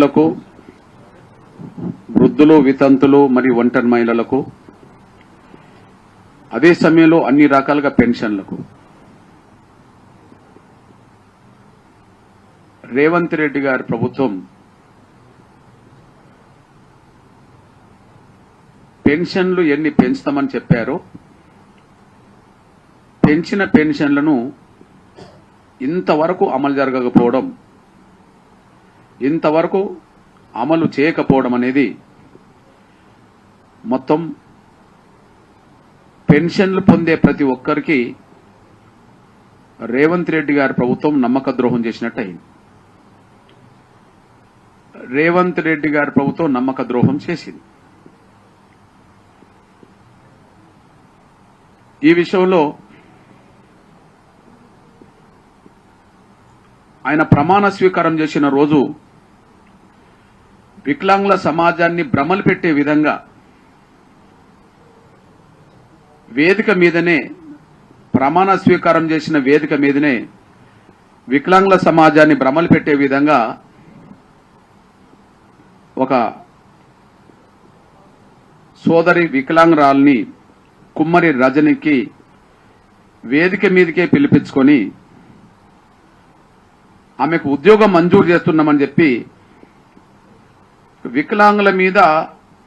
మహిళలకు వృద్ధులు వితంతులు మరియు ఒంటరి మహిళలకు అదే సమయంలో అన్ని రకాలుగా పెన్షన్లకు. రేవంత్ రెడ్డి గారి ప్రభుత్వం పెన్షన్లు ఎన్ని పెంచుతామని చెప్పారో పెంచిన పెన్షన్లను ఇంతవరకు అమలు జరగకపోవడం ఇంతవరకు అమలు చేయకపోవడం అనేది మొత్తం పెన్షన్లు పొందే ప్రతి ఒక్కరికి రేవంత్ రెడ్డి గారి ప్రభుత్వం నమ్మక ద్రోహం చేసినట్టు అయింది రేవంత్ రెడ్డి గారి ప్రభుత్వం నమ్మక ద్రోహం చేసింది. ఈ విషయంలో ఆయన ప్రమాణ స్వీకారం చేసిన రోజు వికలాంగుల సమాజాన్ని భ్రమలు పెట్టే విధంగా వేదిక మీదనే ప్రమాణ స్వీకారం చేసిన వేదిక మీదనే వికలాంగుల సమాజాన్ని భ్రమలు పెట్టే విధంగా ఒక సోదరి వికలాంగురాల్ని కుమ్మరి రజనికి వేదిక మీదకే పిలిపించుకొని ఆమెకు ఉద్యోగం మంజూరు చేస్తున్నామని చెప్పి వికలాంగుల మీద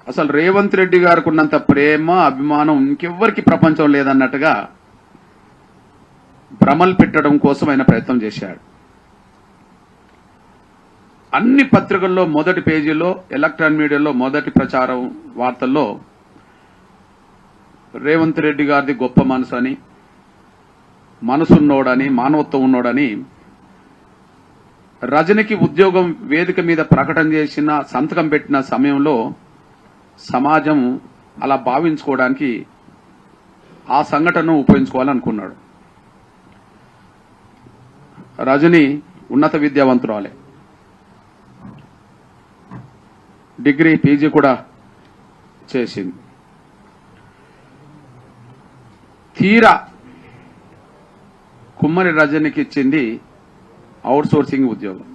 అసలు రేవంత్ రెడ్డి గారికి ఉన్నంత ప్రేమ అభిమానం ఇంకెవ్వరికి ప్రపంచం లేదన్నట్టుగా భ్రమలు పెట్టడం కోసం ఆయన ప్రయత్నం చేశాడు. అన్ని పత్రికల్లో మొదటి పేజీలో ఎలక్ట్రానిక్ మీడియాలో మొదటి ప్రచారం వార్తల్లో రేవంత్ రెడ్డి గారిది గొప్ప మనసు అని మనసున్నోడని మానవత్వం ఉన్నోడని రజనికి ఉద్యోగం వేదిక మీద ప్రకటన చేసిన సంతకం పెట్టిన సమయంలో సమాజం అలా భావించుకోవడానికి ఆ సంఘటనను ఉపయోగించుకోవాలనుకున్నాడు. రజని ఉన్నత విద్యావంతురాలే. డిగ్రీ పీజీ కూడా చేసింది. తీరా కుమ్మరి రజనికి ఇచ్చింది అవుట్ సోర్సింగ్ ఉద్యోగం.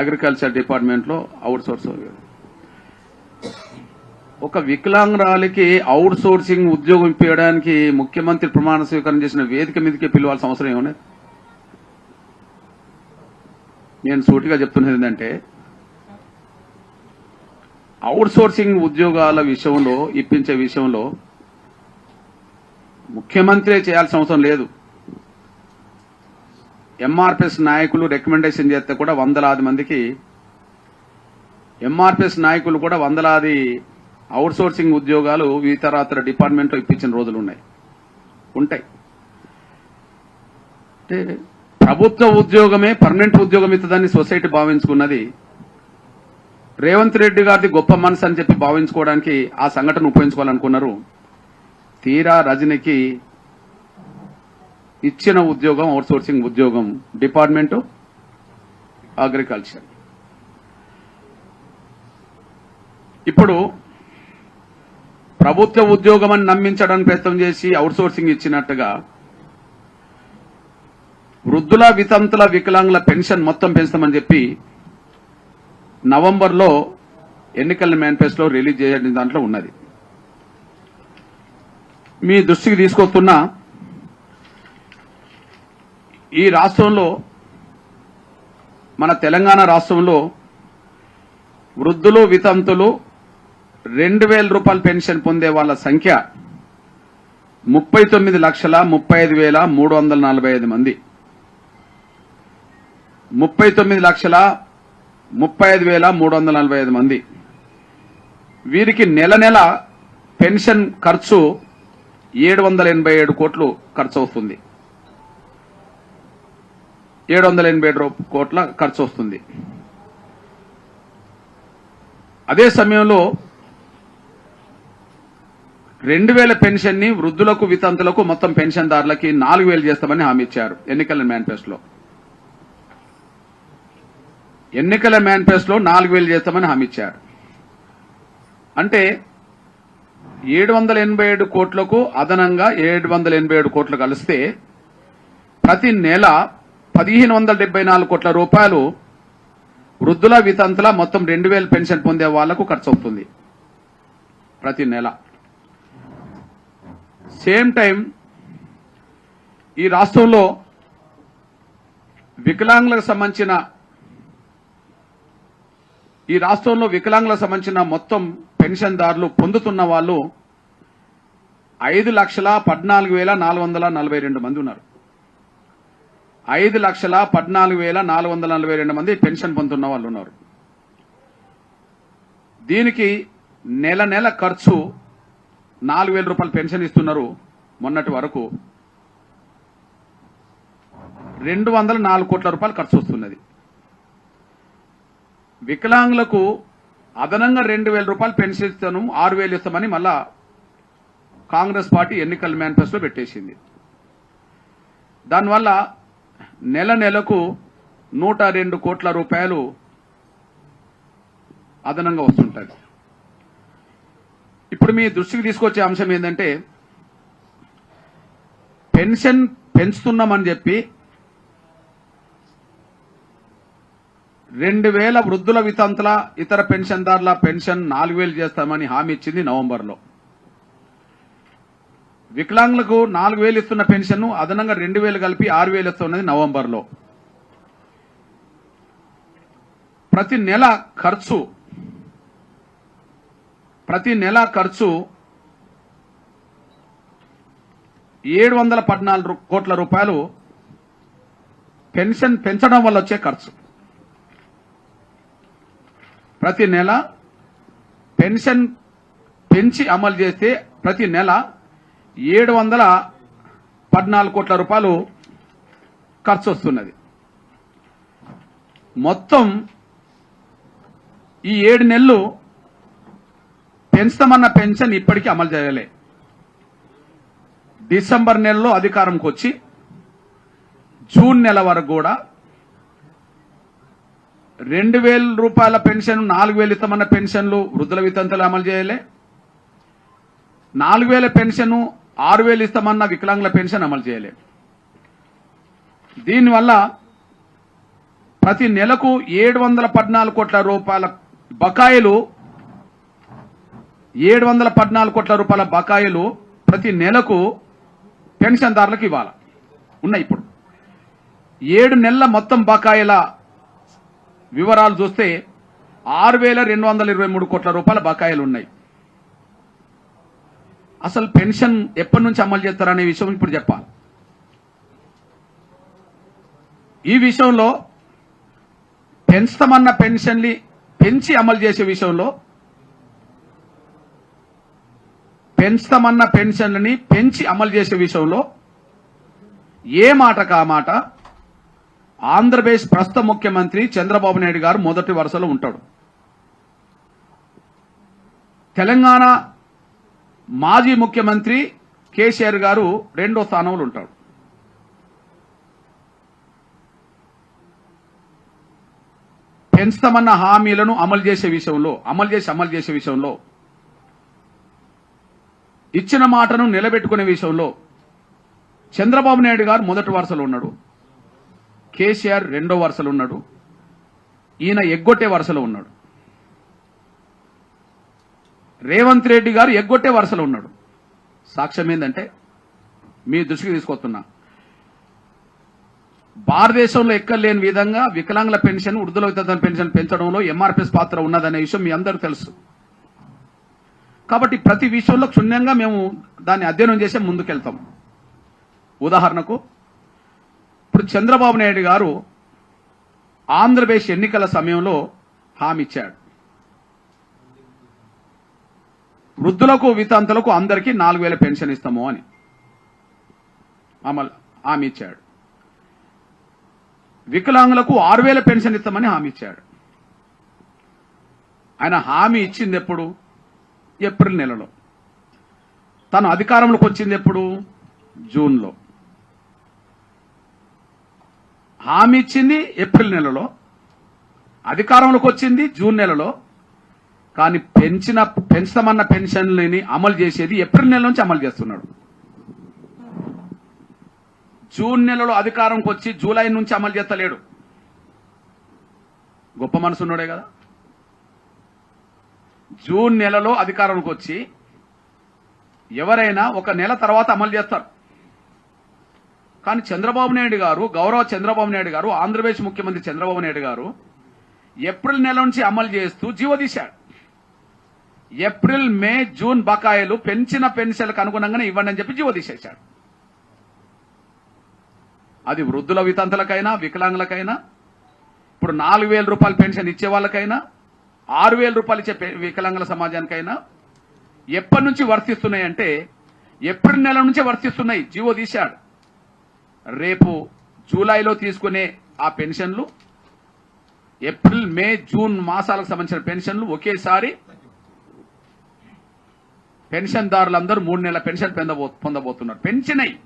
అగ్రికల్చర్ డిపార్ట్మెంట్లో అవుట్సోర్సింగ్. అవుట్ సోర్స్ ఒక వికలాంగురాలికి అవుట్ సోర్సింగ్ ఉద్యోగం ఇప్పించడానికి ముఖ్యమంత్రి ప్రమాణ స్వీకారం చేసిన వేదిక మీదకి పిలవాల్సిన అవసరం ఏమన్నది నేను సూటిగా చెప్తున్నది ఏంటంటే అవుట్ సోర్సింగ్ ఉద్యోగాల విషయంలో ఇప్పించే విషయంలో ముఖ్యమంత్రి చేయాల్సిన అవసరం లేదు. ఎంఆర్పిఎస్ నాయకులు రికమెండేషన్ చేస్తే కూడా వందలాది మందికి ఎంఆర్పిఎస్ నాయకులు కూడా వందలాది అవుట్సోర్సింగ్ ఉద్యోగాలు ఉద్యోగాలు ఇతరాతర డిపార్ట్మెంట్లో ఇప్పించిన రోజులు ఉన్నాయి. ఉంటాయి. అంటే ప్రభుత్వ ఉద్యోగమే పర్మనెంట్ ఉద్యోగం ఇస్తుందని సొసైటీ భావించుకున్నది. రేవంత్ రెడ్డి గారిది గొప్ప మనసు అని చెప్పి భావించుకోవడానికి ఆ సంఘటన ఉపయోగించుకోవాలనుకున్నారు. తీరా రజనికి ఇచ్చిన ఉద్యోగం అవుట్సోర్సింగ్ ఉద్యోగం డిపార్ట్మెంట్ అగ్రికల్చర్. ఇప్పుడు ప్రభుత్వ ఉద్యోగం అని నమ్మించడానికి ప్రయత్నం చేసి అవుట్ సోర్సింగ్ ఇచ్చినట్టుగా వృద్ధుల వితంతుల వికలాంగుల పెన్షన్ మొత్తం పెంచుతామని చెప్పి నవంబర్లో ఎన్నికల మేనిఫెస్టోలో రిలీజ్ చేయడం దాంట్లో ఉన్నది. మీ దృష్టికి తీసుకొస్తున్న ఈ రాష్ట్రంలో మన తెలంగాణ రాష్ట్రంలో వృద్ధులు వితంతులు రెండు వేల రూపాయల పెన్షన్ పొందే వాళ్ళ సంఖ్య ముప్పై తొమ్మిది లక్షల ముప్పై ఐదు వేల మూడు వందల నలభై ఐదు మంది. ముప్పై తొమ్మిది లక్షల ముప్పై ఐదు వేల మూడు వందల నలభై ఐదు మంది. వీరికి నెల నెల పెన్షన్ ఖర్చు ఏడు వందల ఎనభై ఏడు కోట్లు ఖర్చు అవుతుంది ఏడు వందల ఎనభై ఏడు కోట్ల ఖర్చు వస్తుంది అదే సమయంలో రెండు వేల పెన్షన్ని వృద్ధులకు వితంతులకు మొత్తం పెన్షన్దారులకి నాలుగు వేలు చేస్తామని హామీ ఇచ్చారు ఎన్నికల మేనిఫెస్టోలో. ఎన్నికల మేనిఫెస్టోలో నాలుగు వేలు చేస్తామని హామీ ఇచ్చారు. అంటే ఏడు వందల ఎనభై ఏడు కోట్లకు అదనంగా ఏడు వందల ఎనభై ఏడు కోట్లు కలిస్తే ప్రతి నెల పదిహేను వందల డెబ్బై నాలుగు కోట్ల రూపాయలు వృద్ధుల వితంతుల మొత్తం రెండు వేలు పెన్షన్ పొందే వాళ్ళకు ఖర్చు అవుతుంది ప్రతి నెల. సేమ్ టైం ఈ రాష్ట్రంలో వికలాంగులకు సంబంధించిన ఈ రాష్ట్రంలో వికలాంగులకు సంబంధించిన మొత్తం పెన్షన్దారులు పొందుతున్న వాళ్ళు ఐదు లక్షల పద్నాలుగు వేల నాలుగు వందల నలభై రెండు మంది ఉన్నారు. ఐదు లక్షల పద్నాలుగు వేల నాలుగు వందల నలభై రెండు మంది పెన్షన్ పొందుతున్న వాళ్ళు ఉన్నారు. దీనికి నెల నెల ఖర్చు నాలుగు వేల రూపాయలు పెన్షన్ ఇస్తున్నారు మొన్నటి వరకు. రెండు వందల నాలుగు కోట్ల రూపాయలు ఖర్చు వస్తున్నది. వికలాంగులకు అదనంగా రెండు వేల రూపాయలు పెన్షన్ ఇస్తాను ఆరు వేలు ఇస్తామని మళ్ళా కాంగ్రెస్ పార్టీ ఎన్నికల మేనిఫెస్టో పెట్టేసింది. దానివల్ల నెల నెలకు నూట రెండు కోట్ల రూపాయలు అదనంగా వస్తుంటుంది. ఇప్పుడు మీ దృష్టికి తీసుకొచ్చే అంశం ఏంటంటే పెన్షన్ పెంచుతున్నామని చెప్పి రెండు వేల వృద్ధుల వితంతుల ఇతర పెన్షన్దారుల పెన్షన్ నాలుగు వేలు చేస్తామని హామీ ఇచ్చింది నవంబర్లో. వికలాంగులకు నాలుగు వేలు ఇస్తున్న పెన్షన్ అదనంగా రెండు వేలు కలిపి ఆరు వేలు ఇస్తున్నది నవంబర్లో. ప్రతి నెల ఖర్చు ప్రతి నెల ఖర్చు ఏడు వందల పద్నాలుగు కోట్ల రూపాయలు పెన్షన్ పెంచడం వల్ల వచ్చే ఖర్చు. ప్రతి నెల పెన్షన్ పెంచి అమలు చేస్తే ప్రతి నెల ఏడు వందల పద్నాలుగు కోట్ల రూపాయలు ఖర్చు వస్తున్నది మొత్తం ఈ ఏడు నెలలు పెంచుతామన్న పెన్షన్ ఇప్పటికీ అమలు చేయలే డిసెంబర్ నెలలో అధికారంకి వచ్చి జూన్ నెల వరకు కూడా రెండు వేల రూపాయల పెన్షన్ నాలుగు వేలు ఇస్తామన్న పెన్షన్లు వృద్ధుల వితంతులు అమలు చేయలే. నాలుగు వేల పెన్షన్ ఆరు వేలు ఇస్తామన్న వికలాంగుల పెన్షన్ అమలు చేయలేము దీనివల్ల ప్రతి నెలకు ఏడు వందల పద్నాలుగు కోట్ల రూపాయల బకాయిలు ఏడు వందల పద్నాలుగు కోట్ల రూపాయల బకాయిలు ప్రతి నెలకు పెన్షన్దారులకు ఇవ్వాలి? ఉన్నాయి ఇప్పుడు. ఏడు నెలల మొత్తం బకాయిల వివరాలు చూస్తే ఆరు వేల రెండు వందల ఇరవై మూడు కోట్ల రూపాయల బకాయిలు ఉన్నాయి. అసలు పెన్షన్ ఎప్పటి నుంచి అమలు చేస్తారనే విషయం ఇప్పుడు చెప్పాలి. ఈ విషయంలో పెంచుతామన్న పెన్షన్లు పెంచి అమలు చేసే విషయంలో పెంచుతామన్న పెన్షన్లని పెంచి అమలు చేసే విషయంలో ఏ మాట కా మాట ఆంధ్రప్రదేశ్ ప్రస్తుత ముఖ్యమంత్రి చంద్రబాబు నాయుడు గారు మొదటి వరుసలో ఉంటాడు. తెలంగాణ మాజీ ముఖ్యమంత్రి కేసీఆర్ గారు రెండో స్థానంలో ఉంటాడు. పెంచుతామన్న హామీలను అమలు చేసే విషయంలో అమలు చేసి అమలు చేసే విషయంలో ఇచ్చిన మాటను నిలబెట్టుకునే విషయంలో చంద్రబాబు నాయుడు గారు మొదటి వరుసలో ఉన్నాడు. కేసీఆర్ రెండో వరుసలో ఉన్నాడు. ఈయన ఎగ్గొట్టే వరుసలో ఉన్నాడు. రేవంత్ రెడ్డి గారు ఎగ్గొట్టే వరుసలో ఉన్నాడు. సాక్ష్యం ఏంటంటే మీ దృష్టికి తీసుకొస్తున్నా. భారతదేశంలో ఎక్కర్లేని విధంగా వికలాంగుల పెన్షన్ వృద్ధుల పెన్షన్ పెంచడంలో ఎంఆర్పిఎస్ పాత్ర ఉన్నదనే విషయం మీ అందరూ తెలుసు. కాబట్టి ప్రతి విషయంలో క్షుణ్ణంగా మేము దాన్ని అధ్యయనం చేసే ముందుకెళ్తాం. ఉదాహరణకు ఇప్పుడు చంద్రబాబు నాయుడు గారు ఆంధ్రప్రదేశ్ ఎన్నికల సమయంలో హామీ ఇచ్చాడు. వృద్ధులకు వితంతులకు అందరికీ నాలుగు వేల పెన్షన్ ఇస్తాము అని. అమలు హామీ ఇచ్చాడు. వికలాంగులకు ఆరు వేల పెన్షన్ ఇస్తామని హామీ ఇచ్చాడు. ఆయన హామీ ఇచ్చింది ఎప్పుడు? ఏప్రిల్ నెలలో. తను అధికారంలోకి వచ్చింది ఎప్పుడు? జూన్లో. హామీ ఇచ్చింది ఏప్రిల్ నెలలో. అధికారంలోకి వచ్చింది జూన్ నెలలో. కానీ పెంచిన పెంచుతామన్న పెన్షన్లని అమలు చేసేది ఏప్రిల్ నెల నుంచి అమలు చేస్తున్నాడు. జూన్ నెలలో అధికారంకి వచ్చి జూలై నుంచి అమలు చేస్తలేడు. గొప్ప మనసున్నాడే కదా. జూన్ నెలలో అధికారంకి వచ్చి ఎవరైనా ఒక నెల తర్వాత అమలు చేస్తారు. కానీ చంద్రబాబు నాయుడు గారు గౌరవ చంద్రబాబు నాయుడు గారు ఆంధ్రప్రదేశ్ ముఖ్యమంత్రి చంద్రబాబు నాయుడు గారు ఏప్రిల్ నెల నుంచి అమలు చేస్తూ జీవో తీశాడు. ఏప్రిల్ మే జూన్ బకాయిలు పెంచిన పెన్షన్లకు అనుగుణంగానే ఇవ్వండి అని చెప్పి జీవో తీసేశాడు. అది వృద్ధుల వితంతులకైనా వికలాంగులకైనా ఇప్పుడు నాలుగు వేల రూపాయలు పెన్షన్ ఇచ్చే వాళ్ళకైనా ఆరు వేల రూపాయలు ఇచ్చే వికలాంగుల సమాజానికైనా ఎప్పటి నుంచి వర్తిస్తున్నాయి అంటే ఏప్రిల్ నెల నుంచే వర్తిస్తున్నాయి జీవో తీశాడు. రేపు జూలైలో తీసుకునే ఆ పెన్షన్లు ఏప్రిల్ మే జూన్ మాసాలకు సంబంధించిన పెన్షన్లు ఒకేసారి పెన్షన్దారులందరూ మూడు నెలల పెన్షన్ పొందబో పొందబోతున్నారు. పెన్షనై.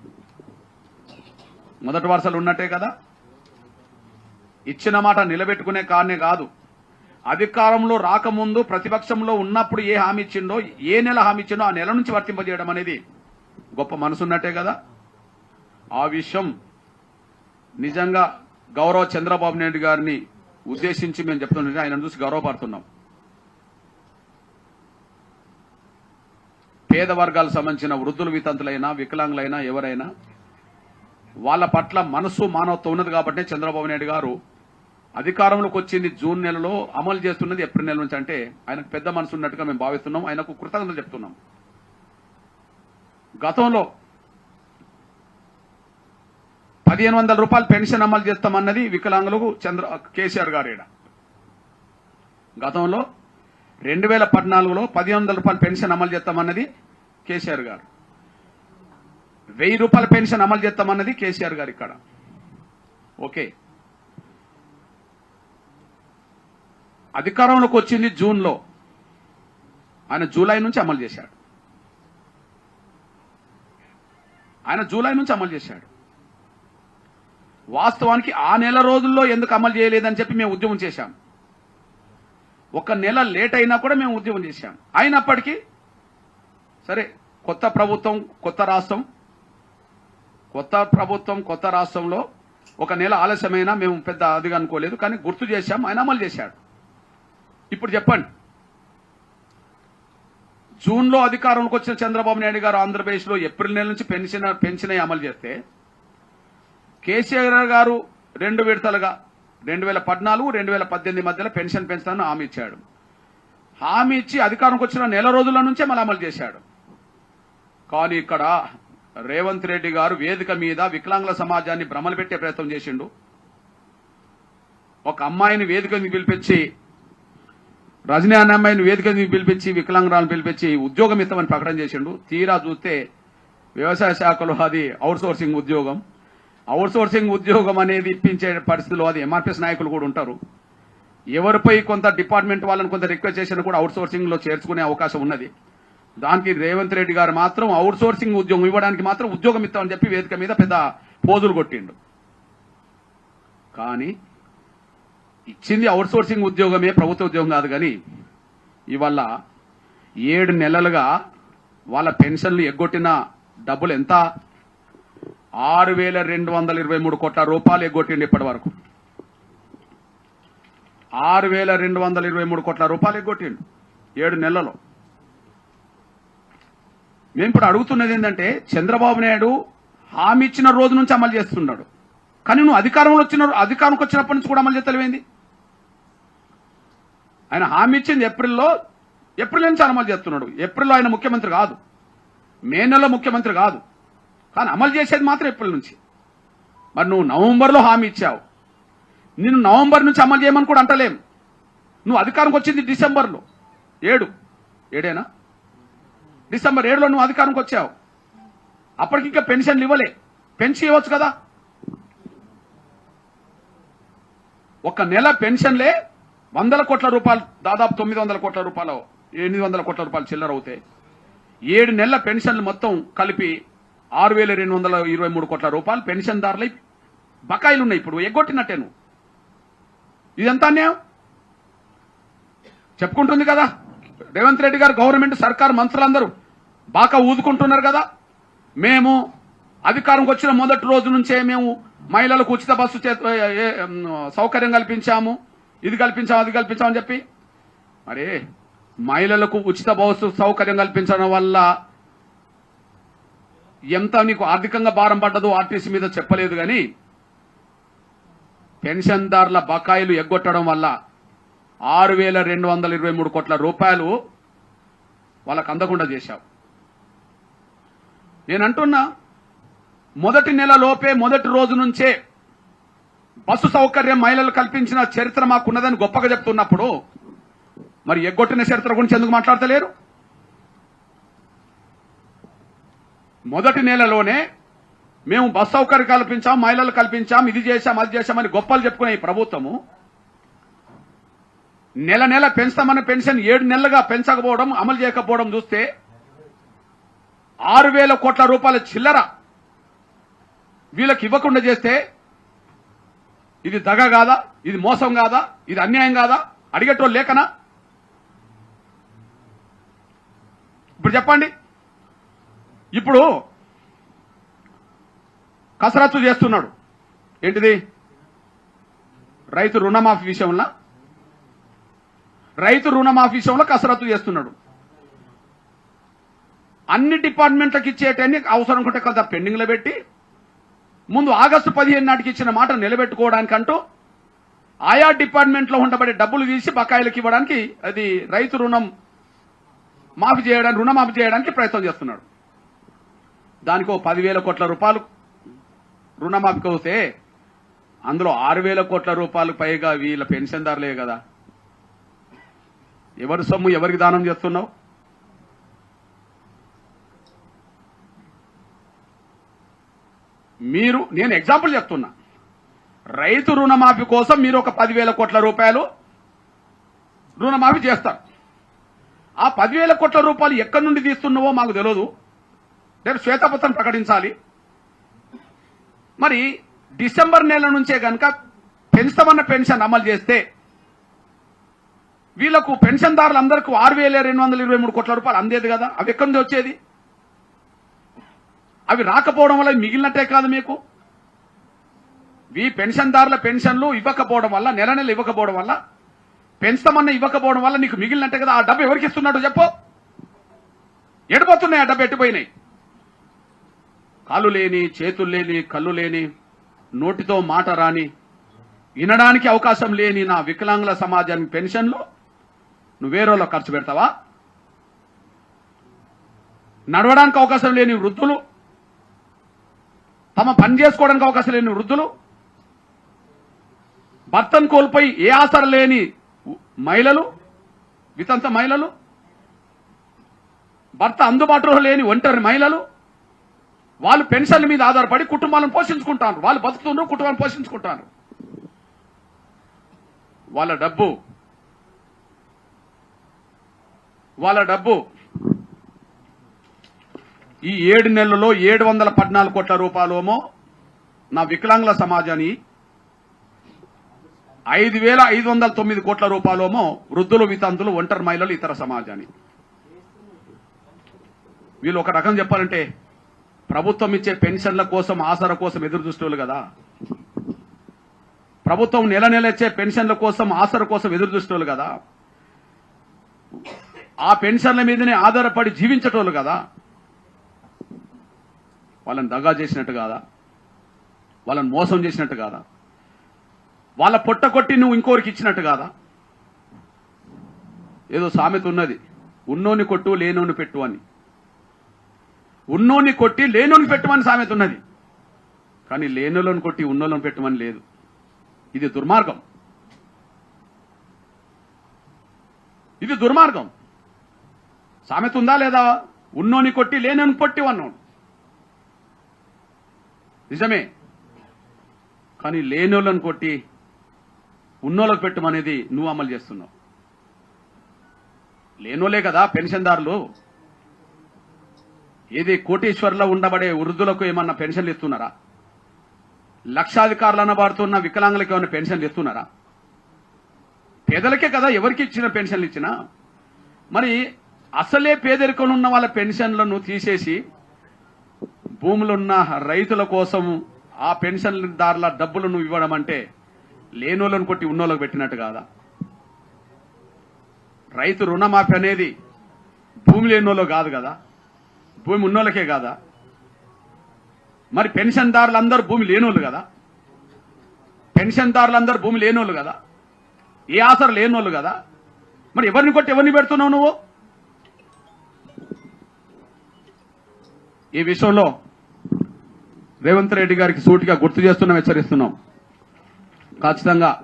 మొదటి వరుసలు ఉన్నట్టే కదా? ఇచ్చిన మాట నిలబెట్టుకునే కారణే కాదు. అధికారంలో రాకముందు ప్రతిపక్షంలో ఉన్నప్పుడు ఏ హామీ ఇచ్చిండో ఏ నెల హామీ ఇచ్చిండో ఆ నెల నుంచి వర్తింపజేయడం అనేది గొప్ప మనసున్నట్టే కదా? ఆ విషయం నిజంగా గౌరవ చంద్రబాబు నాయుడు గారిని ఉద్దేశించి మేము చెప్తున్నాం. ఆయన చూసి గౌరవపడుతున్నాం. పేద వర్గాలకు సంబంధించిన వృద్ధులు వితంతులైనా వికలాంగులైనా ఎవరైనా వాళ్ళ పట్ల మనసు మానవత్వం ఉన్నది కాబట్టి చంద్రబాబు నాయుడు గారు అధికారంలోకి వచ్చింది జూన్ నెలలో అమలు చేస్తున్నది ఏప్రిల్ నెల నుంచి అంటే ఆయనకు పెద్ద మనసు ఉన్నట్టుగా మేము భావిస్తున్నాం ఆయనకు కృతజ్ఞతలు చెప్తున్నాం. గతంలో పదిహేను వందల రూపాయలు పెన్షన్ అమలు చేస్తామన్నది వికలాంగులకు చంద్ర కేసీఆర్ గారు ఈడ. గతంలో రెండు వేల పద్నాలుగులో పదిహేను వందల పెన్షన్ అమలు చేస్తామన్నది కేసీఆర్ గారు. వెయ్యి రూపాయల పెన్షన్ అమలు చేస్తామన్నది కేసీఆర్ గారు ఇక్కడ. ఓకే. అధికారంలోకి వచ్చింది జూన్లో. ఆయన జూలై నుంచి అమలు చేశాడు. ఆయన జూలై నుంచి అమలు చేశాడు. వాస్తవానికి ఆ నెల రోజుల్లో ఎందుకు అమలు చేయలేదని చెప్పి మేము ఉద్యమం చేశాం. ఒక నెల లేట్ అయినా కూడా మేము ఉద్యమం చేశాం. అయినప్పటికీ సరే కొత్త ప్రభుత్వం కొత్త రాష్ట్రం కొత్త ప్రభుత్వం కొత్త రాష్ట్రంలో ఒక నెల ఆలస్యమైనా మేము పెద్ద అదిగా అనుకోలేదు కానీ గుర్తు చేశాం ఆయన అమలు చేశాడు. ఇప్పుడు చెప్పండి. జూన్లో అధికారంలోకి వచ్చిన చంద్రబాబు నాయుడు గారు ఆంధ్రప్రదేశ్లో ఏప్రిల్ నెల నుంచి పెన్షన్ పెన్షన్ అమలు చేస్తే కేసీఆర్ గారు రెండు విడతలుగా రెండు వేల పద్నాలుగు రెండు వేల పద్దెనిమిది మధ్యలో పెన్షన్ పెంచుతానని హామీ ఇచ్చాడు. హామీ ఇచ్చి అధికారంకి వచ్చిన నెల రోజుల నుంచే మళ్ళీ అమలు చేశాడు. కానీ ఇక్కడ రేవంత్ రెడ్డి గారు వేదిక మీద వికలాంగుల సమాజాన్ని భ్రమలు పెట్టే ప్రయత్నం చేసిండు. ఒక అమ్మాయిని వేదిక మీద పిలిపించి రజనీ అనే అమ్మాయిని వేదిక మీద పిలిపించి వికలాంగురాలను పిలిపించి ఉద్యోగం ఇస్తామని ప్రకటన చేసిండు. తీరా చూస్తే వ్యవసాయ శాఖలో అది అవుట్ సోర్సింగ్ ఉద్యోగం. అవుట్ సోర్సింగ్ ఉద్యోగం అనేది ఇప్పించే పరిస్థితిలో అది ఎంఆర్పిఎస్ నాయకులు కూడా ఉంటారు. ఎవరిపై కొంత డిపార్ట్మెంట్ వాళ్ళని కొంత రిక్వెస్ట్ చేసినా కూడా అవుట్ సోర్సింగ్లో చేర్చుకునే అవకాశం ఉన్నది. దానికి రేవంత్ రెడ్డి గారు మాత్రం అవుట్ సోర్సింగ్ ఉద్యోగం ఇవ్వడానికి మాత్రం ఉద్యోగం ఇస్తామని చెప్పి వేదిక మీద పెద్ద పోజులు కొట్టిండు. కానీ ఇచ్చింది అవుట్ సోర్సింగ్ ఉద్యోగమే ప్రభుత్వ ఉద్యోగం కాదు కానీ ఇవాళ ఏడు నెలలుగా వాళ్ళ పెన్షన్లు ఎగ్గొట్టిన డబ్బులు ఎంత ఆరు వేల రెండు వందల ఇరవై మూడు కోట్ల రూపాయలు ఎగ్గొట్టిండి ఇప్పటి వరకు. ఆరు వేల రెండు వందల ఇరవై మూడు కోట్ల రూపాయలు ఎగ్గొట్టిండు ఏడు నెలలో మేము ఇప్పుడు అడుగుతున్నది ఏంటంటే చంద్రబాబు నాయుడు హామీ ఇచ్చిన రోజు నుంచి అమలు చేస్తున్నాడు. కానీ నువ్వు అధికారంలో వచ్చిన అధికారంకి వచ్చినప్పటి నుంచి కూడా అమలు చేస్తలేవేంది? ఆయన హామీ ఇచ్చింది ఏప్రిల్లో ఏప్రిల్ నుంచి అమలు చేస్తున్నాడు. ఏప్రిల్లో ఆయన ముఖ్యమంత్రి కాదు. మే నెలలో ముఖ్యమంత్రి కాదు. కానీ అమలు చేసేది మాత్రం ఏప్రిల్ నుంచి. మరి నువ్వు నవంబర్లో హామీ ఇచ్చావు. నిన్ను నవంబర్ నుంచి అమలు చేయమని కూడా అంటలేం. నువ్వు అధికారంకి వచ్చింది డిసెంబర్లో. ఏడు. ఏడేనా? డిసెంబర్ ఏడులో నువ్వు అధికారంకి వచ్చావు. అప్పటికి ఇంకా పెన్షన్లు ఇవ్వలే. పెన్షన్ ఇవ్వచ్చు కదా? ఒక నెల పెన్షన్లే వందల కోట్ల రూపాయలు దాదాపు తొమ్మిది వందల కోట్ల రూపాయలు ఎనిమిది వందల కోట్ల రూపాయలు చిల్లర అవుతాయి. ఏడు నెలల పెన్షన్లు మొత్తం కలిపి ఆరు వేల రెండు వందల ఇరవై మూడు కోట్ల రూపాయలు పెన్షన్దారులై బకాయిలు ఉన్నాయి ఇప్పుడు ఎగ్గొట్టినట్టే నువ్వు ఇదంతా అన్యాయం? చెప్పుకుంటుంది కదా. రేవంత్ రెడ్డి గారు గవర్నమెంట్ సర్కార్ మంత్రులందరూ బాగా ఊదుకుంటున్నారు కదా. మేము అధికారంకి వచ్చిన మొదటి రోజు నుంచే మేము మహిళలకు ఉచిత బస్సు చే- ఏ- సౌకర్యం కల్పించాము. ఇది కల్పించాము అది కల్పించామని చెప్పి. మరి మహిళలకు ఉచిత బస్సు సౌకర్యం కల్పించడం వల్ల ఎంత నీకు ఆర్థికంగా భారం పడ్డదో ఆర్టీసీ మీద చెప్పలేదు కానీ పెన్షన్దారుల బకాయిలు ఎగ్గొట్టడం వల్ల ఆరు వేల రెండు వందల ఇరవై మూడు కోట్ల రూపాయలు వాళ్ళకు అందకుండా చేశావు. నేను అంటున్నా మొదటి నెల లోపే మొదటి రోజు నుంచే బస్సు సౌకర్యం మహిళలు కల్పించిన చరిత్ర మాకున్నదని గొప్పగా చెప్తున్నప్పుడు మరి ఎగ్గొట్టిన చరిత్ర గురించి ఎందుకు మాట్లాడతలేరు? మొదటి నెలలోనే మేము బస్ సౌకర్యం కల్పించాం మహిళలు కల్పించాం ఇది చేశాం అది చేశామని గొప్పలు చెప్పుకునే ఈ ప్రభుత్వము. నెల నెల పెంచుతామన్న పెన్షన్ ఏడు నెలలుగా పెంచకపోవడం అమలు చేయకపోవడం చూస్తే ఆరు వేల కోట్ల రూపాయల చిల్లర వీళ్ళకి ఇవ్వకుండా చేస్తే ఇది దగ కాదా ఇది మోసం కాదా ఇది అన్యాయం కాదా? అడిగేటోళ్ళు లేకనా? ఇప్పుడు చెప్పండి. ఇప్పుడు కసరత్తు చేస్తున్నాడు. ఏంటిది? రైతు రుణమాఫీ విషయంలో? రైతు రుణమాఫీ విషయంలో కసరత్తు చేస్తున్నాడు. అన్ని డిపార్ట్మెంట్లకు ఇచ్చేటన్ని అవసరం ఉంటే కొంత పెండింగ్లో పెట్టి ముందు ఆగస్టు పదిహేను నాటికి ఇచ్చిన మాట నిలబెట్టుకోవడానికంటూ ఆయా డిపార్ట్మెంట్లో ఉండబడే డబ్బులు తీసి బకాయిలకు ఇవ్వడానికి అది రైతు రుణం మాఫీ చేయడానికి రుణమాఫీ చేయడానికి ప్రయత్నం చేస్తున్నాడు. దానికి పదివేల కోట్ల రూపాయలు రుణమాఫీకి అవుతే అందులో ఆరు వేల కోట్ల రూపాయలు పైగా వీళ్ళ పెన్షన్దారులే కదా. ఎవరి సొమ్ము ఎవరికి దానం చేస్తున్నావు? మీరు నేను ఎగ్జాంపుల్ చెప్తున్నా. రైతు రుణమాఫీ కోసం మీరు ఒక పదివేల కోట్ల రూపాయలు రుణమాఫీ చేస్తారు. ఆ పదివేల కోట్ల రూపాయలు ఎక్కడి నుండి తీస్తున్నావో మాకు తెలియదు రేపు శ్వేతపత్రం ప్రకటించాలి. మరి డిసెంబర్ నెల నుంచే కనుక పెంచుతామన్న పెన్షన్ అమలు చేస్తే వీళ్ళకు పెన్షన్దారులందరికీ ఆరు వేల రెండు వందల ఇరవై మూడు కోట్ల రూపాయలు అందేది కదా? అవి ఎక్కడి నుంచి వచ్చేది? అవి రాకపోవడం వల్ల మిగిలినట్టే కాదు మీకు? ఈ పెన్షన్దారుల పెన్షన్లు ఇవ్వకపోవడం వల్ల నెల నెల ఇవ్వకపోవడం వల్ల పెంచుతామన్న ఇవ్వకపోవడం వల్ల నీకు మిగిలినట్టే కదా? ఆ డబ్బు ఎవరికి ఇస్తున్నాడు చెప్పు? ఎడిపోతున్నాయి ఆ డబ్బు ఎట్టిపోయినాయి? కాళ్ళు లేని చేతులు లేని కళ్ళు లేని నోటితో మాట రాని వినడానికి అవకాశం లేని నా వికలాంగుల సమాజానికి పెన్షన్లు నువ్వు ఖర్చు పెడతావా? నడవడానికి అవకాశం లేని వృద్ధులు తమ పని చేసుకోవడానికి అవకాశం లేని వృద్ధులు భర్తను కోల్పోయి ఏ ఆసర లేని మహిళలు వితంత మహిళలు భర్త అందుబాటులో లేని ఒంటరి మహిళలు వాళ్ళు పెన్షన్ల మీద ఆధారపడి కుటుంబాలను పోషించుకుంటారు. వాళ్ళు బతుకుతున్నారు కుటుంబాలను పోషించుకుంటారు. వాళ్ళ డబ్బు వాళ్ళ డబ్బు ఈ ఏడు నెలల్లో ఏడు వందల పద్నాలుగు కోట్ల రూపాయలేమో నా వికలాంగుల సమాజాన్ని ఐదు వేల ఐదు వందల తొమ్మిది కోట్ల రూపాయలేమో వృద్ధులు వితంతులు ఒంటరి మహిళలు ఇతర సమాజాన్ని వీళ్ళు ఒక రకం చెప్పాలంటే ప్రభుత్వం ఇచ్చే పెన్షన్ల కోసం ఆసర కోసం ఎదురు చూసేవాళ్ళు కదా. ప్రభుత్వం నెల నెల ఇచ్చే పెన్షన్ల కోసం ఆసర కోసం ఎదురు చూసేవాళ్ళు కదా. ఆ పెన్షన్ల మీదనే ఆధారపడి జీవించటోళ్ళు కదా. వాళ్ళని దగా చేసినట్టు కాదా? వాళ్ళని మోసం చేసినట్టు కాదా? వాళ్ళ పొట్ట కొట్టి నువ్వు ఇంకోరికి ఇచ్చినట్టు కాదా? ఏదో సామెత ఉన్నది. ఉన్నోని కొట్టు లేనోని పెట్టు అని. ఉన్నోని కొట్టి లేనోని పెట్టమని సామెత ఉన్నది. కానీ లేనోళ్ళని కొట్టి ఉన్నోళ్ళని పెట్టమని లేదు. ఇది దుర్మార్గం. ఇది దుర్మార్గం. సామెత ఉందా లేదా? ఉన్నోని కొట్టి లేనోని కొట్టి అన్నాడు నిజమే. కానీ లేనోళ్ళని కొట్టి ఉన్నోళ్ళకు పెట్టమనేది నువ్వు అమలు చేస్తున్నావు. లేనోలే కదా పెన్షన్దారులు. ఏది కోటేశ్వర్లో ఉండబడే వృద్ధులకు ఏమన్నా పెన్షన్లు ఇస్తున్నారా? లక్షాధికారులు అనబడుతున్న వికలాంగులకు ఏమైనా పెన్షన్లు ఇస్తున్నారా? పేదలకే కదా ఎవరికి ఇచ్చిన పెన్షన్లు ఇచ్చినా? మరి అసలే పేదరికంలో ఉన్న వాళ్ళ పెన్షన్లను తీసేసి భూములున్న రైతుల కోసం ఆ పెన్షన్దారుల డబ్బులను ఇవ్వడం అంటే లేనోళ్ళను కొట్టి ఉన్నోళ్ళకు పెట్టినట్టు కాదా? రైతు రుణమాఫీ అనేది భూమి లేనోళ్ళు కాదు కదా? భూమి ఉన్నోళ్ళకే కాదా? మరి పెన్షన్దారులందరూ భూమి లేనోళ్ళు కదా? పెన్షన్దారులందరూ భూమి లేనోళ్ళు కదా? ఏ ఆసర లేనోళ్ళు కదా? మరి ఎవరిని కొట్టి ఎవరిని పెడుతున్నావు నువ్వు? ఈ విషయంలో రేవంత్ రెడ్డి గారికి సూటిగా గుర్తు చేస్తున్నాం హెచ్చరిస్తున్నాం. ఖచ్చితంగా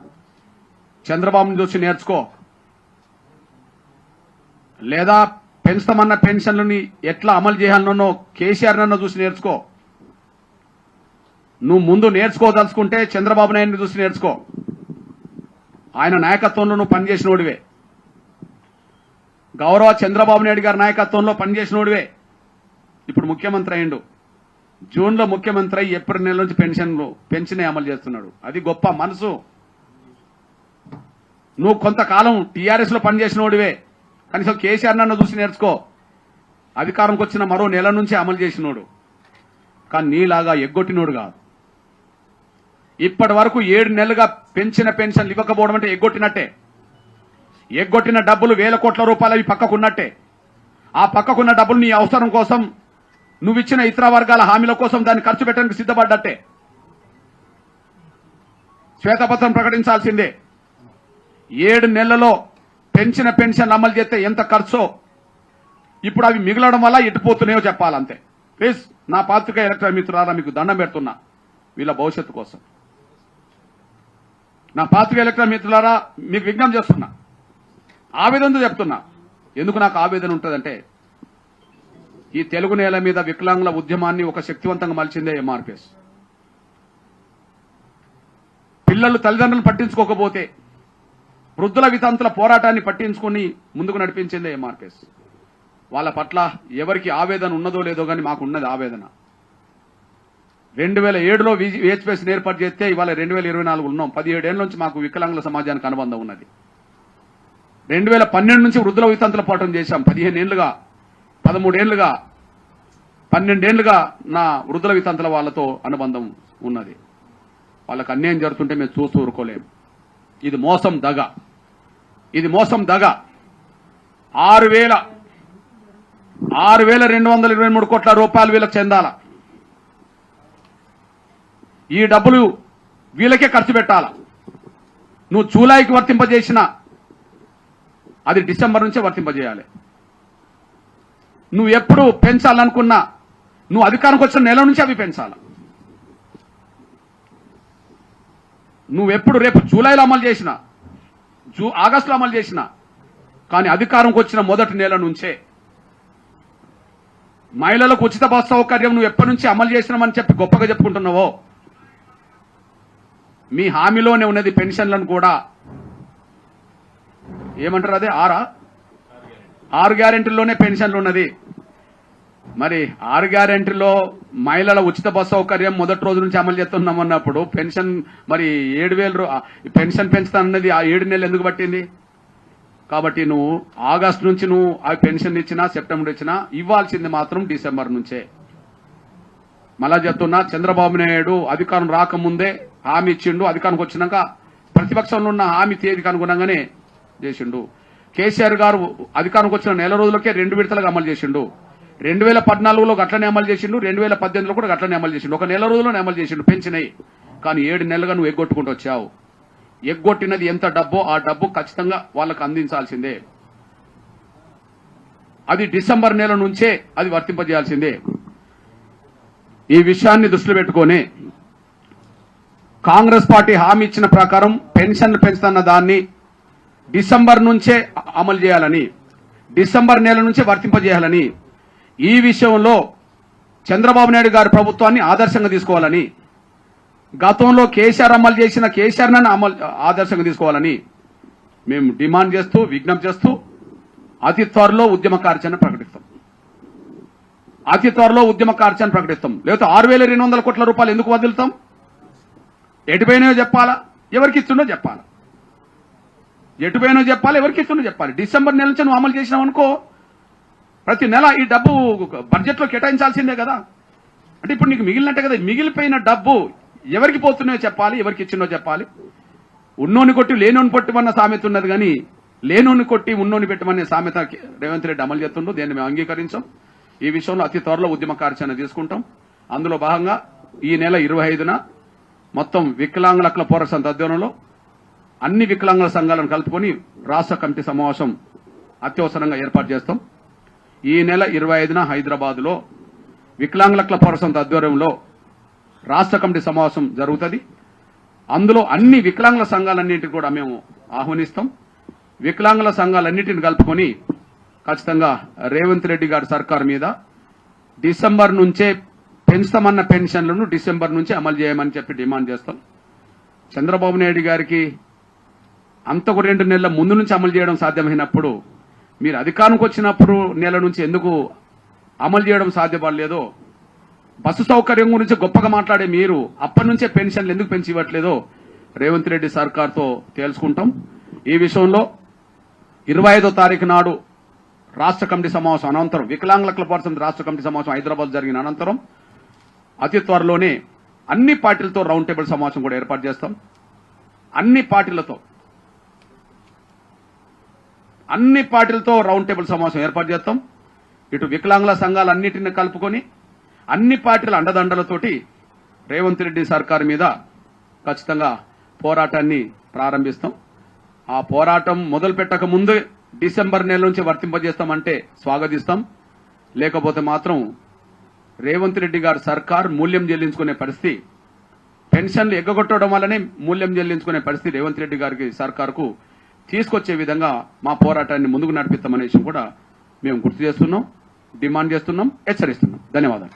చంద్రబాబుని చూసి నేర్చుకో. లేదా పెంచుతామన్న పెన్షన్లని ఎట్లా అమలు చేయాలనో కేసీఆర్ నన్ను చూసి నేర్చుకో. నువ్వు ముందు నేర్చుకోదలుచుకుంటే చంద్రబాబు నాయుడిని చూసి నేర్చుకో. ఆయన నాయకత్వంలో నువ్వు పనిచేసినోడివే. గౌరవ చంద్రబాబు నాయుడు గారి నాయకత్వంలో పనిచేసినోడివే. ఇప్పుడు ముఖ్యమంత్రి అయిండు జూన్లో ముఖ్యమంత్రి అయ్యి ఏప్రిల్ నెల నుంచి పెన్షన్లు పెన్షన్ అమలు చేస్తున్నాడు. అది గొప్ప మనసు. నువ్వు కొంతకాలం టీఆర్ఎస్లో పనిచేసినోడివే. కనీసం కేసీఆర్ నన్ను చూసి నేర్చుకో. అధికారంకి వచ్చిన మరో నెల నుంచి అమలు చేసినోడు. కానీ నీలాగా ఎగ్గొట్టినోడు కాదు. ఇప్పటి వరకు ఏడు నెలలుగా పెంచిన పెన్షన్లు ఇవ్వకపోవడం అంటే ఎగ్గొట్టినట్టే. ఎగ్గొట్టిన డబ్బులు వేల కోట్ల రూపాయలు అవి పక్కకున్నట్టే. ఆ పక్కకున్న డబ్బులు నీ అవసరం కోసం నువ్వు ఇచ్చిన ఇతర వర్గాల హామీల కోసం దాన్ని ఖర్చు పెట్టడానికి సిద్ధపడ్డట్టే. శ్వేతపత్రం ప్రకటించాల్సిందే. ఏడు నెలలో పెంచిన పెన్షన్ అమలు చేస్తే ఎంత ఖర్చో ఇప్పుడు అవి మిగలడం వల్ల ఎటుపోతున్నాయో చెప్పాలంతే. ప్లీజ్ నా పాత్రిక ఎలక్ట్రానిక్ మిత్రులారా మీకు దండం పెడుతున్నా వీళ్ళ భవిష్యత్తు కోసం. నా పాత్రిక ఎలక్ట్రానిక్ మిత్రులారా మీకు విజ్ఞప్తి చేస్తున్నా. ఆవేదనతో చెప్తున్నా. ఎందుకు నాకు ఆవేదన ఉంటుందంటే ఈ తెలుగు నేల మీద వికలాంగుల ఉద్యమాన్ని ఒక శక్తివంతంగా మలిచిందే ఎంఆర్పిఎస్ పిల్లలు తల్లిదండ్రులు పట్టించుకోకపోతే వృద్ధుల వితంతుల పోరాటాన్ని పట్టించుకుని ముందుకు నడిపించిందే ఎంఆర్పిఎస్ వాళ్ళ పట్ల ఎవరికి ఆవేదన ఉన్నదో లేదో కానీ మాకు ఉన్నది ఆవేదన. రెండు వేల ఏడులో విహెచ్పిఎస్ ఏర్పాటు చేస్తే ఇవాళ రెండు వేల ఇరవై నాలుగు ఉన్నాం. పదిహేడేళ్ళ నుంచి మాకు వికలాంగుల సమాజానికి అనుబంధం ఉన్నది. రెండు వేల పన్నెండు నుంచి వృద్ధుల వితంతుల పోరాటం చేశాం. పదిహేను ఏళ్ళుగా పదమూడేళ్ళుగా పన్నెండేళ్ళుగా నా వృద్ధుల వితంతుల వాళ్ళతో అనుబంధం ఉన్నది. వాళ్ళకి అన్యాయం జరుగుతుంటే మేము చూస్తూ ఊరుకోలేము ఇది మోసం దగ. ఇది మోసం దగ. ఆరు వేల ఆరు వేల రెండు వందల ఇరవై మూడు కోట్ల రూపాయలు వీళ్ళకి చెందాల. ఈ డబ్బులు వీళ్ళకే ఖర్చు పెట్టాల. నువ్వు జూలైకి వర్తింపజేసిన అది డిసెంబర్ నుంచే వర్తింపజేయాలి. నువ్వు ఎప్పుడు పెంచాలనుకున్నా నువ్వు అధికారంకి వచ్చిన నెల నుంచి అవి పెంచాలి. నువ్వు ఎప్పుడు రేపు జూలైలో అమలు చేసినా జూ ఆగస్టులో అమలు చేసిన. కానీ అధికారంకి వచ్చిన మొదటి నెల నుంచే. మహిళలకు ఉచిత బస్ సౌకర్యం నువ్వు ఎప్పటి నుంచి అమలు చేసినామని చెప్పి గొప్పగా చెప్పుకుంటున్నావో? మీ హామీలోనే ఉన్నది పెన్షన్లను కూడా. ఏమంటారు అదే? ఆరా? ఆరు గ్యారెంటీల్లోనే పెన్షన్లు ఉన్నది. మరి ఆరు గ్యారెంటీలో మహిళల ఉచిత బస్ సౌకర్యం మొదటి రోజు నుంచి అమలు చేస్తున్నాం అన్నప్పుడు పెన్షన్ మరి ఏడు వేలు పెన్షన్ పెంచుతానన్నది ఆ ఏడు నెలలు ఎందుకు పట్టింది? కాబట్టి నువ్వు ఆగస్టు నుంచి నువ్వు ఆ పెన్షన్ ఇచ్చినా సెప్టెంబర్ ఇచ్చినా ఇవ్వాల్సింది మాత్రం డిసెంబర్ నుంచే. మళ్ళా చెప్తున్నా చంద్రబాబు నాయుడు అధికారం రాకముందే హామీ ఇచ్చిండు. అధికారంకి వచ్చినాక ప్రతిపక్షంలో ఉన్న హామీ తేదీకి అనుగుణంగానే చేసిండు. కేసీఆర్ గారు అధికారంకి వచ్చిన నెల రోజులకే రెండు విడతలుగా అమలు చేసిండు. రెండు వేల పద్నాలుగులో గట్లనే అమలు చేసిండు రెండు వేల పద్దెనిమిదిలో కూడా గట్లనే అమలు చేసిండు. ఒక నెల రోజుల్లోనే అమలు చేసిండు పెంచినాయి. కానీ ఏడు నెలలుగా నువ్వు ఎగ్గొట్టుకుంటూ వచ్చావు. ఎగ్గొట్టినది ఎంత డబ్బో ఆ డబ్బు ఖచ్చితంగా వాళ్ళకు అందించాల్సిందే. అది డిసెంబర్ నెల నుంచే అది వర్తింపజేయాల్సిందే. ఈ విషయాన్ని దృష్టిలో పెట్టుకొని కాంగ్రెస్ పార్టీ హామీ ఇచ్చిన ప్రకారం పెన్షన్లు పెంచుతున్న దాన్ని డిసెంబర్ నుంచే అమలు చేయాలని డిసెంబర్ నెల నుంచే వర్తింపజేయాలని ఈ విషయంలో చంద్రబాబు నాయుడు గారి ప్రభుత్వాన్ని ఆదర్శంగా తీసుకోవాలని గతంలో కేసీఆర్ అమలు చేసిన కేసీఆర్ అమలు ఆదర్శంగా తీసుకోవాలని మేము డిమాండ్ చేస్తూ విజ్ఞప్తి చేస్తూ అతి త్వరలో ఉద్యమ కార్యాచరణ ప్రకటిస్తాం. అతి త్వరలో ఉద్యమ కార్యాచరణ ప్రకటిస్తాం. లేకపోతే ఆరు వేల రెండు వందల కోట్ల రూపాయలు ఎందుకు వదులుతాం? ఎటుపోయినాయో చెప్పాలా? ఎవరికి ఇస్తుండో చెప్పాలా? ఎటుపోయినో చెప్పాలి? ఎవరికి ఇస్తుండో చెప్పాలి? డిసెంబర్ నెల నుంచి నువ్వు అమలు చేసినావు అనుకో ప్రతి నెల ఈ డబ్బు బడ్జెట్లో కేటాయించాల్సిందే కదా. అంటే ఇప్పుడు నీకు మిగిలినట్టే కదా మిగిలిపోయిన డబ్బు ఎవరికి పోతున్నాయో చెప్పాలి ఎవరికి ఇచ్చిందో చెప్పాలి. ఉన్నోని కొట్టి లేనోని కొట్టి సామెత ఉన్నది కానీ లేనోని కొట్టి ఉన్నోని పెట్టమనే సామెత రేవంత్ రెడ్డి అమలు చేస్తుండో దీన్ని మేము అంగీకరించాం. ఈ విషయంలో అతి త్వరలో ఉద్యమ కార్యాచరణ తీసుకుంటాం. అందులో భాగంగా ఈ నెల ఇరవై ఐదున మొత్తం వికలాంగుల హక్కుల పోరాట సంత అధ్వర్యంలో అన్ని వికలాంగుల సంఘాలను కలుపుకొని రాష్ట్ర కమిటీ సమావేశం అత్యవసరంగా ఏర్పాటు చేస్తాం. ఈ నెల ఇరవై ఐదున హైదరాబాద్లో వికలాంగుల హక్కుల ఆధ్వర్యంలో రాష్ట్ర కమిటీ సమావేశం జరుగుతుంది. అందులో అన్ని వికలాంగుల సంఘాలన్నింటినీ కూడా మేము ఆహ్వానిస్తాం. వికలాంగుల సంఘాలన్నింటిని కలుపుకొని ఖచ్చితంగా రేవంత్ రెడ్డి గారి సర్కార్ మీద డిసెంబర్ నుంచే పెంచుతామన్న పెన్షన్లను డిసెంబర్ నుంచి అమలు చేయమని చెప్పి డిమాండ్ చేస్తాం. చంద్రబాబు నాయుడు గారికి అంత ఒక రెండు నెలల ముందు నుంచి అమలు చేయడం సాధ్యమైనప్పుడు మీరు అధికారంకి వచ్చినప్పుడు నెల నుంచి ఎందుకు అమలు చేయడం సాధ్యపడలేదో బస్సు సౌకర్యం గురించి గొప్పగా మాట్లాడే మీరు అప్పటి నుంచే పెన్షన్లు ఎందుకు పెంచి ఇవ్వట్లేదో రేవంత్ రెడ్డి సర్కార్తో తేల్చుకుంటాం. ఈ విషయంలో ఇరవై ఐదో తారీఖు నాడు రాష్ట్ర కమిటీ సమావేశం అనంతరం వికలాంగుల క్లబ్ రాష్ట్ర కమిటీ సమావేశం హైదరాబాద్ జరిగిన అనంతరం అతి త్వరలోనే అన్ని పార్టీలతో రౌండ్ టేబుల్ సమావేశం కూడా ఏర్పాటు చేస్తాం. అన్ని పార్టీలతో అన్ని పార్టీలతో రౌండ్ టేబుల్ సమావేశం ఏర్పాటు చేస్తాం. ఇటు వికలాంగుల సంఘాలు సంఘాలన్నిటిని కలుపుకొని అన్ని పార్టీల అండదండలతోటి రేవంత్ రెడ్డి సర్కార్ మీద ఖచ్చితంగా పోరాటాన్ని ప్రారంభిస్తాం. ఆ పోరాటం మొదలు పెట్టక ముందే డిసెంబర్ నెల నుంచి వర్తింపజేస్తామంటే స్వాగతిస్తాం. లేకపోతే మాత్రం రేవంత్ రెడ్డి గారి సర్కార్ మూల్యం చెల్లించుకునే పరిస్థితి పెన్షన్లు ఎగ్గొట్టడం వల్లనే మూల్యం చెల్లించుకునే పరిస్థితి రేవంత్ రెడ్డి గారికి సర్కార్కు తీసుకొచ్చే విధంగా మా పోరాటాన్ని ముందుకు నడిపిస్తామనే విషయం కూడా మేము గుర్తు చేస్తున్నాం డిమాండ్ చేస్తున్నాం హెచ్చరిస్తున్నాం. ధన్యవాదాలు.